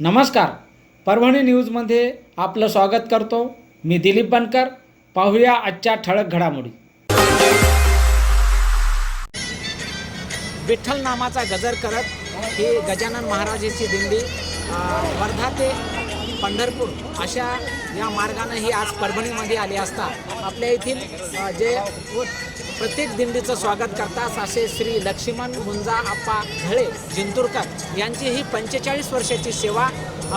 नमस्कार. परभणी न्यूजमध्ये आपलं स्वागत करतो. मी दिलीप बनकर. पाहूया आजच्या ठळक घडामोडी. विठ्ठल नामाचा गजर करत ही गजानन महाराजाची दिंडी वर्धा ते पंढरपूर अशा या मार्गानं ही आज परभणीमध्ये आली असता आपल्या येथील जे प्रत्येक दिंडीचं स्वागत करतात असे श्री लक्ष्मण मुंजा आप्पा धळे जिंतूरकर यांची ही पंचेचाळीस वर्षाची सेवा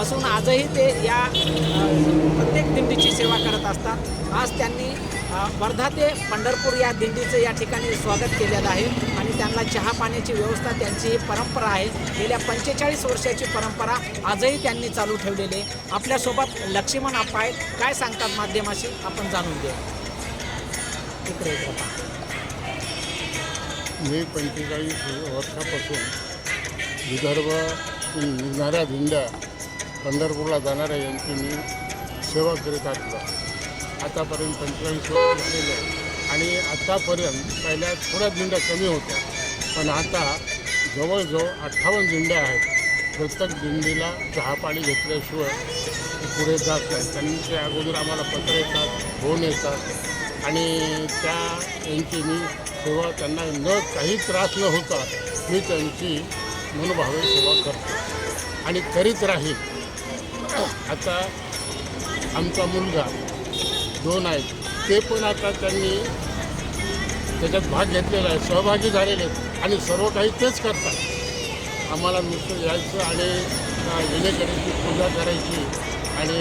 असून आजही ते या प्रत्येक दिंडीची सेवा करत असतात. आज त्यांनी वर्धा ते पंढरपूर या दिंडीचं या ठिकाणी स्वागत केलेलं आहे. त्यांना चहा पाण्याची व्यवस्था त्यांची ही परंपरा आहे. गेल्या पंचेचाळीस वर्षाची परंपरा आजही त्यांनी चालू ठेवलेली आहे. आपल्यासोबत लक्ष्मण आप्पा आहेत. काय सांगतात माध्यमाशी? आपण जाणून घेऊ. इकडे मी पंचेचाळीस वर्षापासून विदर्भ निघणाऱ्या दिंड्या पंढरपूरला जाणाऱ्या यांची मी सेवा करीत असलो आतापर्यंत पंचेचाळीस वर्ष आणि आतापर्यंत पहिल्या थोड्या दिंड्या कमी होत्या. पण आता जवळजवळ अठ्ठावन्न दिंड्या आहेत. प्रत्येक दिंडीला चहा पाणी घेतल्याशिवाय पुढे जात नाही. त्यांच्या अगोदर आम्हाला पत्र येतात फोन येतात. आणि त्या यांची मी सेवा त्यांना न काही त्रास न होता मी त्यांची मनोभावे सेवा करतो. आणि करीत राहील. आता आमचा मुलगा दोन आहेत. ते पण आता त्यांनी त्याच्यात भाग घेतलेला आहे सहभागी झालेले आहेत. आणि सर्व काही तेच करतात. आम्हाला नुसतं यायचं आणि अ, विनेकरीची पूजा करायची आणि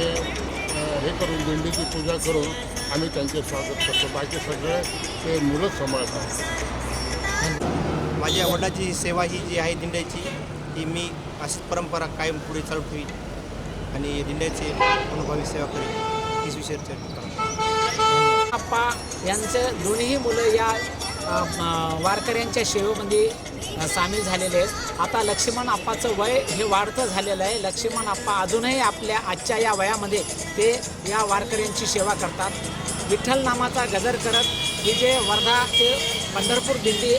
हे करून दिंडीची पूजा करून आम्ही त्यांचे स्वागत करतो. बाकी सगळे ते मुलं सांभाळतात. माझ्या वडिलाची सेवा ही जी आहे दिंड्याची ती मी अशीच परंपरा कायम पुढे चालू ठेवी आणि दिंड्याचे अनुभवी सेवा करेन. हीच विषय चर्चा आप्पा यांचे दोन्ही मुलं या वारकऱ्यांच्या सेवेमध्ये सामील झालेले आहेत. आता लक्ष्मण आप्पाचं वय हे वाढतं झालेलं आहे. लक्ष्मण आप्पा अजूनही आपल्या आजच्या या वयामध्ये ते या वारकऱ्यांची सेवा करतात. विठ्ठल नामाचा गजर करत ही जे वर्धा ते पंढरपूर दिंडी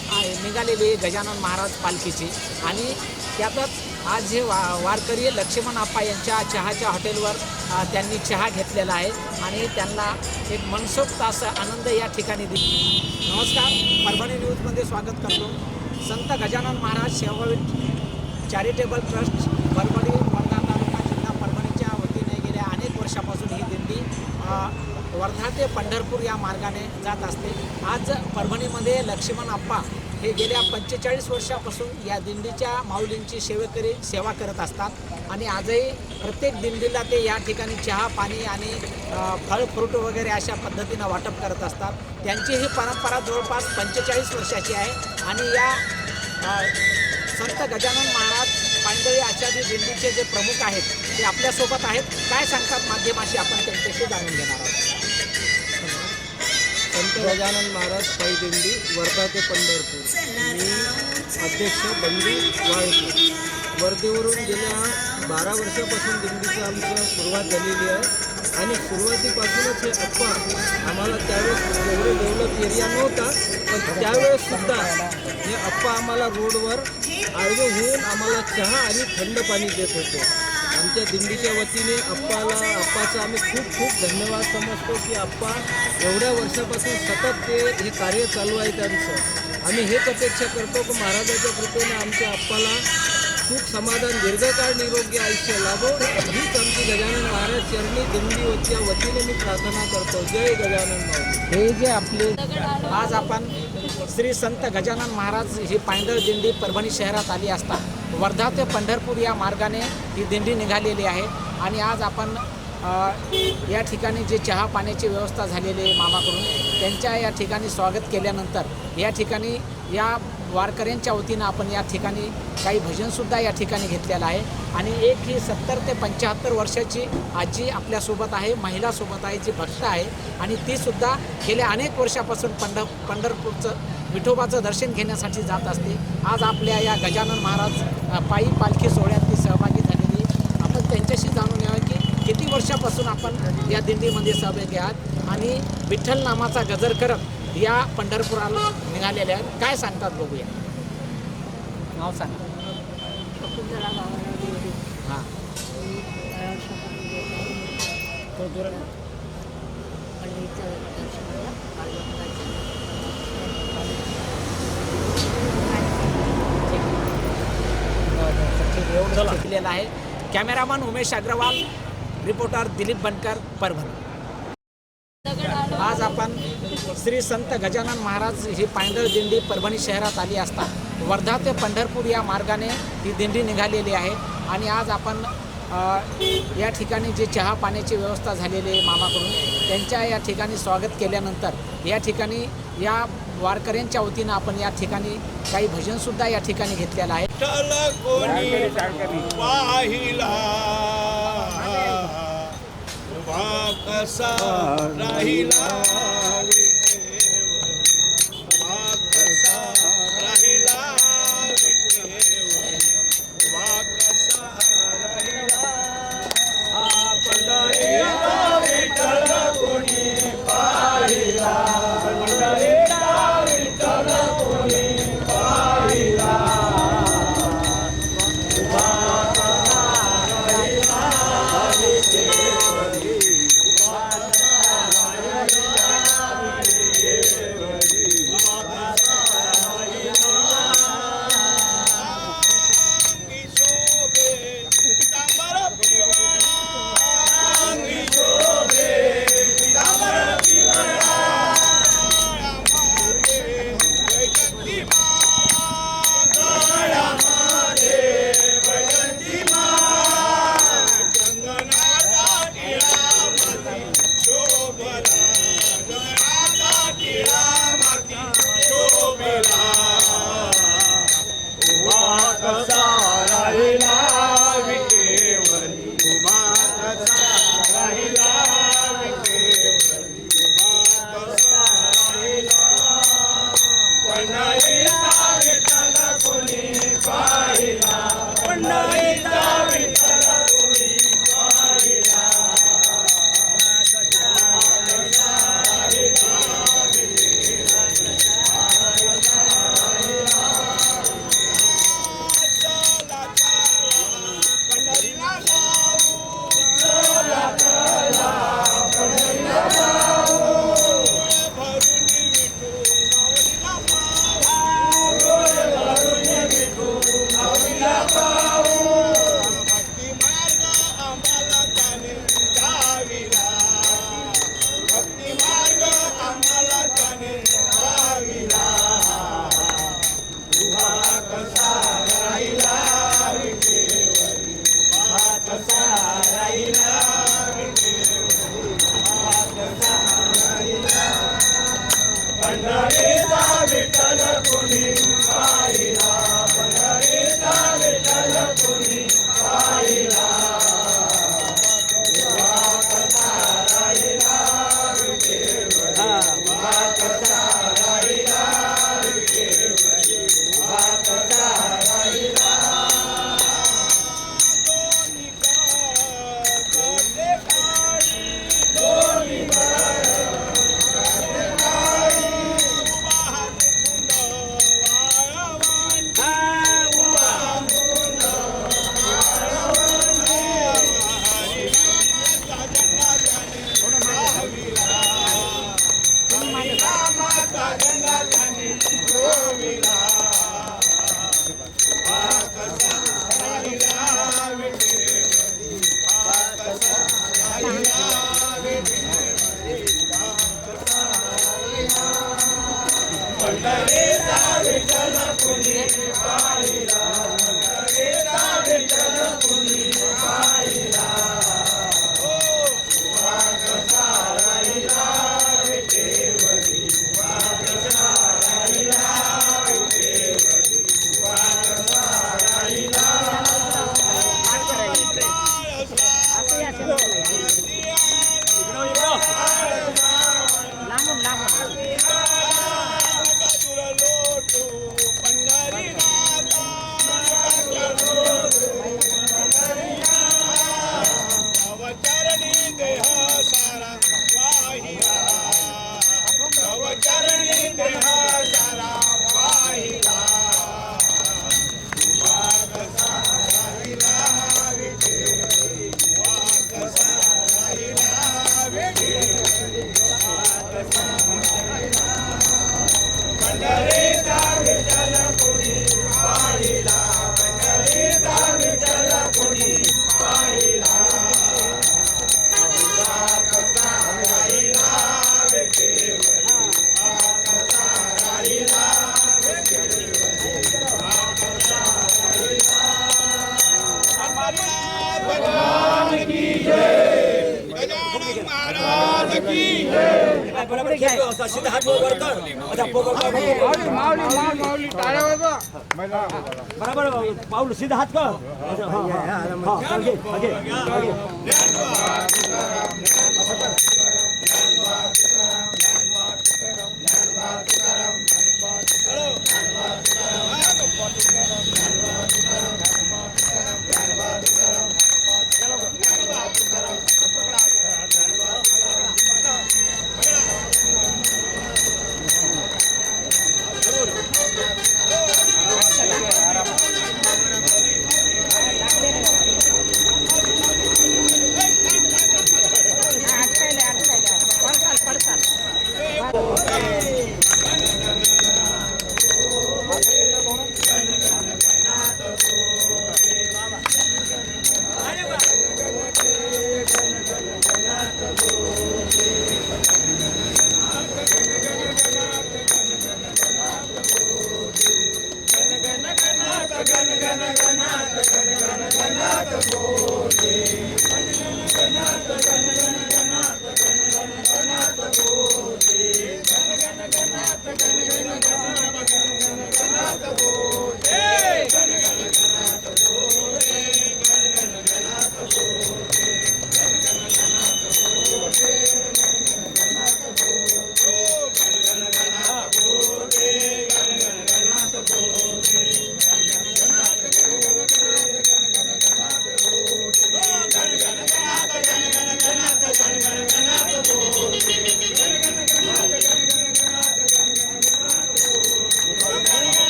निघालेली आहे गजानन महाराज पालखीची. आणि त्यातच आज हे वा वारकरी लक्ष्मण आप्पा यांच्या चहाच्या हॉटेलवर त्यांनी चहा घेतलेला आहे आणि त्यांना एक मनसोक्त असा आनंद या ठिकाणी दिला. नमस्कार. परभणी न्यूजमध्ये स्वागत करतो. संत गजानन महाराज सेवावित चॅरिटेबल ट्रस्ट परभणी वर्धा तालुका जिल्हा परभणीच्या वतीने गेल्या अनेक वर्षापासून ही दिंडी वर्धा ते पंढरपूर या मार्गाने जात असते. आज परभणीमध्ये लक्ष्मण आप्पा हे गेल्या पंचेचाळीस वर्षापासून या दिंडीच्या माऊलींची सेवेकरी सेवा करत असतात. आणि आजही प्रत्येक दिंडीला ते या ठिकाणी चहा पाणी आणि फळ फ्रूट वगैरे अशा पद्धतीनं वाटप करत असतात. त्यांची ही परंपरा जवळपास पंचेचाळीस वर्षाची आहे. आणि या संत गजानन महाराज पांडळी आचार्य दिंडीचे जे प्रमुख आहेत ते आपल्यासोबत आहेत. काय सांगतात माध्यमाशी आपण त्यांच्याशी जाणून घेणार आहोत? गजानन महाराज पायी दिंडी वर्धा ते पंढरपूर. मी अध्यक्ष बंडू वाळके. वर्धेवरून गेल्या बारा वर्षापासून दिंडीचं आमचं सुरुवात झालेली आहे. आणि सुरुवातीपासूनच हे अप्पा आम्हाला त्यावेळेस एवढं डेव्हलप एरिया नव्हता पण त्यावेळेस सुद्धा हे अप्पा आम्हाला रोडवर आळवे होऊन आम्हाला चहा आणि थंड पाणी देत होते. आमच्या दिंडीच्या वतीने अप्पाला अप्पाचा आम्ही खूप खूप धन्यवाद समजतो की अप्पा एवढ्या वर्षापासून सतत ते हे कार्य चालू आहे त्यांचं. आम्ही हेच अपेक्षा करतो की महाराजाच्या कृपेने आमच्या अप्पाला सुख समाधान दीर्घकाळ निरोगी आयुष्य लाभो. हीच आमची गजानन महाराज चरणी दिंडीच्या वतीने मी प्रार्थना करतो. जय गजानन महाराज. हे जे आपले आज आपण श्री संत गजानन महाराज ही पांढर दिंडी परभणी शहरात आली असता वर्धा ते पंढरपूर या मार्गाने ही दिंडी निघालेली आहे. आणि आज आपण या ठिकाणी जे चहा पाण्याची व्यवस्था झालेली आहे मामाकडून त्यांच्या या ठिकाणी स्वागत केल्यानंतर या ठिकाणी या वारकऱ्यांच्या वतीनं आपण या ठिकाणी काही भजनसुद्धा या ठिकाणी घेतलेलं आहे. आणि एक ही सत्तर ते पंच्याहत्तर वर्षाची आजी आपल्यासोबत आहे महिलासोबत आहे जी भक्त आहे. आणि तीसुद्धा गेल्या अनेक वर्षापासून पंढ पंढरपूरचं विठोबाचं दर्शन घेण्यासाठी जात असते. आज आपल्या या गजानन महाराज पायी पालखी सोहळ्यात ती सहभागी झालेली आपण त्यांच्याशी जाणून घ्यावं की किती वर्षापासून आपण या दिंडीमध्ये सहभागी आहात. आणि विठ्ठल नामाचा गजर करत या पंढरपुराला निघालेल्या आहेत. काय सांगतात बघूया. नाव सांगा. हां. एवढं आहे. कॅमेरामन उमेश अग्रवाल रिपोर्टर दिलीप बनकर परभणी आज आपण श्री संत गजानन महाराज ही पांढर दिंडी परभणी शहरात आली असता वर्धा ते पंढरपूर या मार्गाने ही दिंडी निघालेली आहे. आणि आज आपण या ठिकाणी जी चहा पाण्याची व्यवस्था झालेली आहे मामाकडून त्यांच्या या ठिकाणी स्वागत केल्यानंतर या ठिकाणी या वारकऱ्यांच्या वतीनं आपण या ठिकाणी काही भजनसुद्धा या ठिकाणी घेतलेलं आहे. राहिला? comigo. Bye. સિદ્ધાર્થનું વર્તન બધા બરાબર બાઉલ સીધા હાથ કર. હા.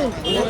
Thank you.